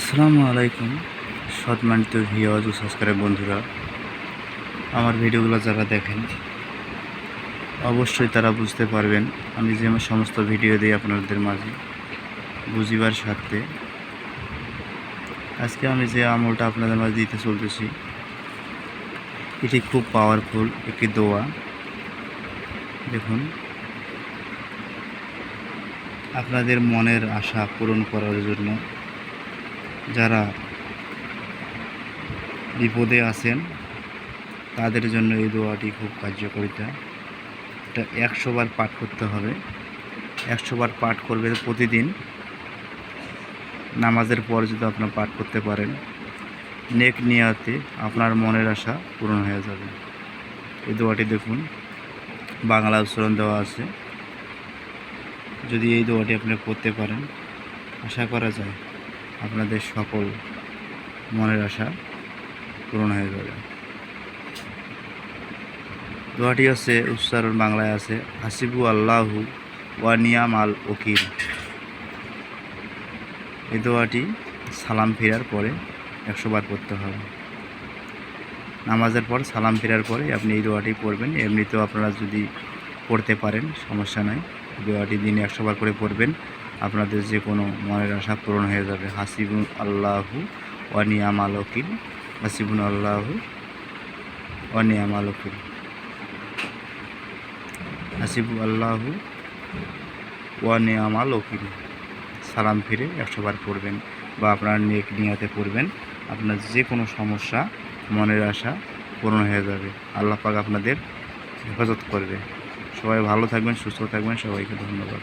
আসসালামু আলাইকুম সম্মানিত ভিওয়াজ ও সাবস্ক্রাইব বন্ধুরা। আমার ভিডিওগুলো যারা দেখেন, অবশ্যই তারা বুঝতে পারবেন আমি যে আমার সমস্ত ভিডিও দিই আপনাদের মাঝে, বুঝিবার স্বার্থে। আজকে আমি যে আমলটা আপনাদের মাঝে দিতে চলতেছি, এটি খুব পাওয়ারফুল একটি দোয়া। দেখুন, আপনাদের মনের আশা পূরণ করার জন্য যারা বিপদে আছেন, তাদের জন্য এই দোয়াটি খুব কার্যকরিতা এটা একশো বার পাঠ করতে হবে। একশো বার পাঠ করবে প্রতিদিন। নামাজের পর যদি আপনার পাঠ করতে পারেন, নেক নিয়াতে আপনার মনের আশা পূরণ হয়ে যাবে। এই দোয়াটি দেখুন, বাংলা উচ্চারণ দেওয়া আছে। যদি এই দোয়াটি আপনি পড়তে পারেন, আশা করা যায়। আপনাদের সকল মনের আশা পূরণ হয়ে যাবে। দোয়াটি আছে, উচ্চারণ বাংলায় আছে, হাসিবু আল্লাহু ওয়া নিয়াম আল ওকিল। এই দোয়াটি সালাম ফেরার পরে একশো বার করতে হবে। নামাজের পর সালাম ফেরার পরে আপনি এই দোয়াটি পড়বেন। এমনিতেও আপনারা যদি পড়তে পারেন, সমস্যা নাই। দোয়াটি দিনে একশো বার করে পড়বেন। আপনাদের যে কোনো মনের আশা পূরণ হয়ে যাবে। হাসিবুন আল্লাহু অনিয়াম আলকিল হাসিবুন আল্লাহু অনিয়াম আলকিল হাসিবু আল্লাহু ওয়ানিয়াম আলকিল সালাম ফিরে একশো বার পড়বেন বা আপনার নেক নিয়াতে পড়বেন। আপনার যে কোনো সমস্যা, মনের আশা পূরণ হয়ে যাবে। আল্লাহ পাক আপনাদের হেফাজত করবে। সবাই ভালো থাকবেন, সুস্থ থাকবেন। সবাইকে ধন্যবাদ।